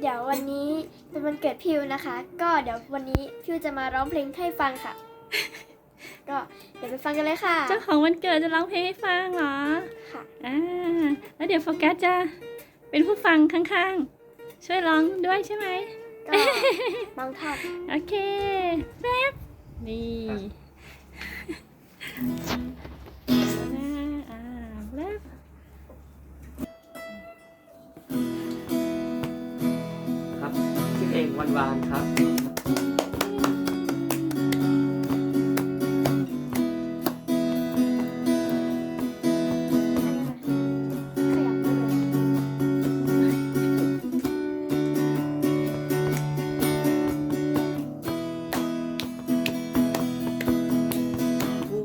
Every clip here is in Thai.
เดี๋ยววันนี้เป็นวันเกิดพิวนะคะ ก็เดี๋ยววันนี้พิวจะมาร้องเพลงให้ฟังค่ะ ก็เดี๋ยวไปฟังกันเลยค่ะ เจ้าของวันเกิดจะร้องเพลงให้ฟังเหรอค่ะอ่าแล้วเดี๋ยวโฟกัสจะเป็นผู้ฟังข้างๆ ช่วยร้องด้วยใช่ไหมก็บางท่อนโอเคแป๊บนี่ งวันวานครับขยับไปเลย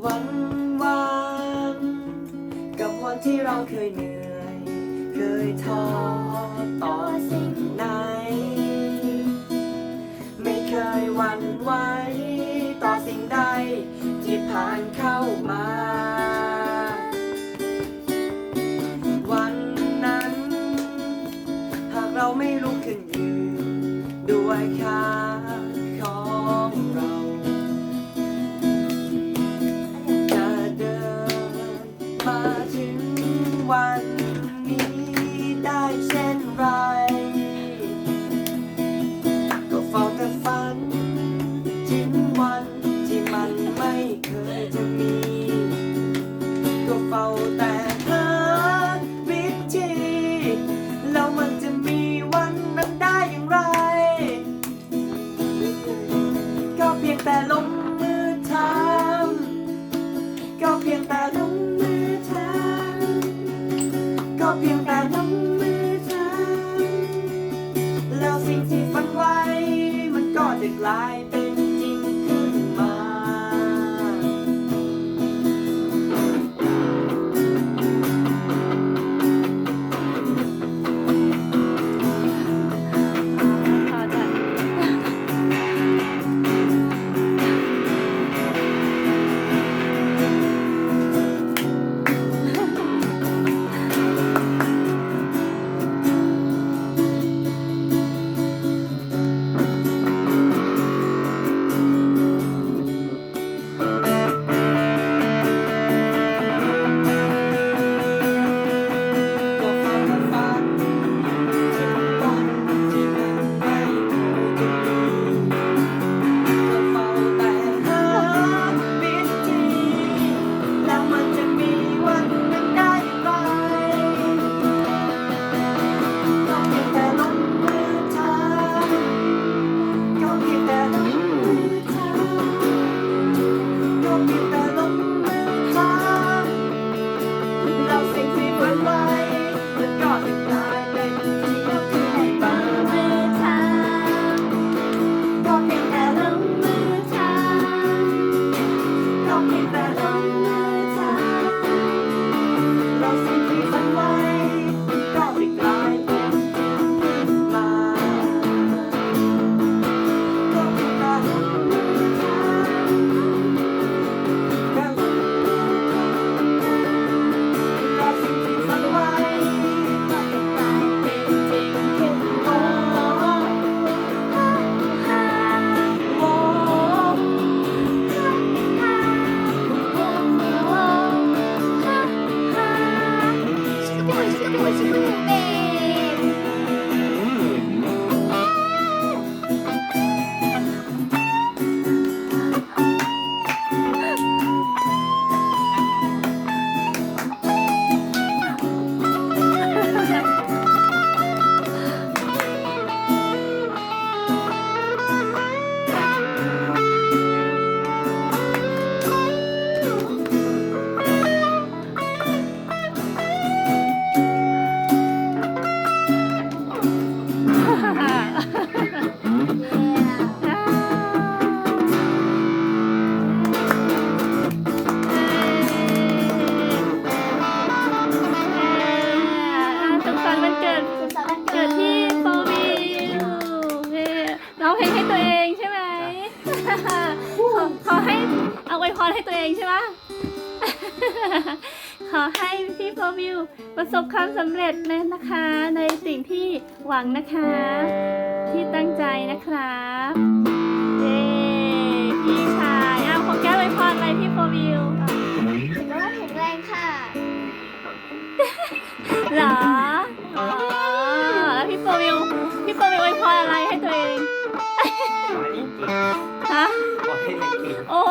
วันวานกับวันที่เราเคยเหนื่อย เคยท้อต่อสิ่งไหน ไหวต่อสิ่งใด ที่ผ่านเข้ามา วันนั้น หากเราไม่ลุกขึ้นยืนด้วยขา สิ่งที่ฝันไว้ มันก็จะกลายเป็น เพลงให้ตัวเองใช่ไหมขอขอให้เอาไวยพรให้ตัวเองใช่ไหมขออให้พี่โฟวิวประสบความสำเร็จเลยนะคะ ในสิ่งที่หวังนะคะ ที่ตั้งใจนะครับเย้พี่ชายอ้าวขอแก้วไว้พรอะไรพี่โฟวิวสุขภาพแข็งแรงค่ะเหรออ๋ โอ้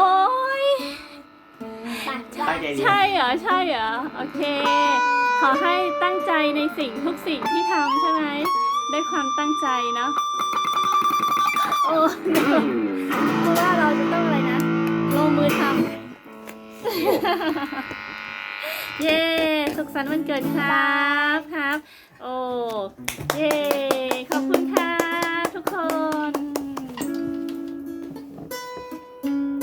ยตัดตั้งใจเรียน ใช่เหรอ ใช่เหรอ โอเค ขอให้ตั้งใจในสิ่งทุกสิ่งที่ทำใช่ไหมด้วยความตั้งใจเนาะโอ้เพราะว่าเราจะต้องอะไรนะลงมือทำ เย้ สุขสันต์วันเกิดครับครับ โอ้ เย้ ขอบคุณค่ะทุกคน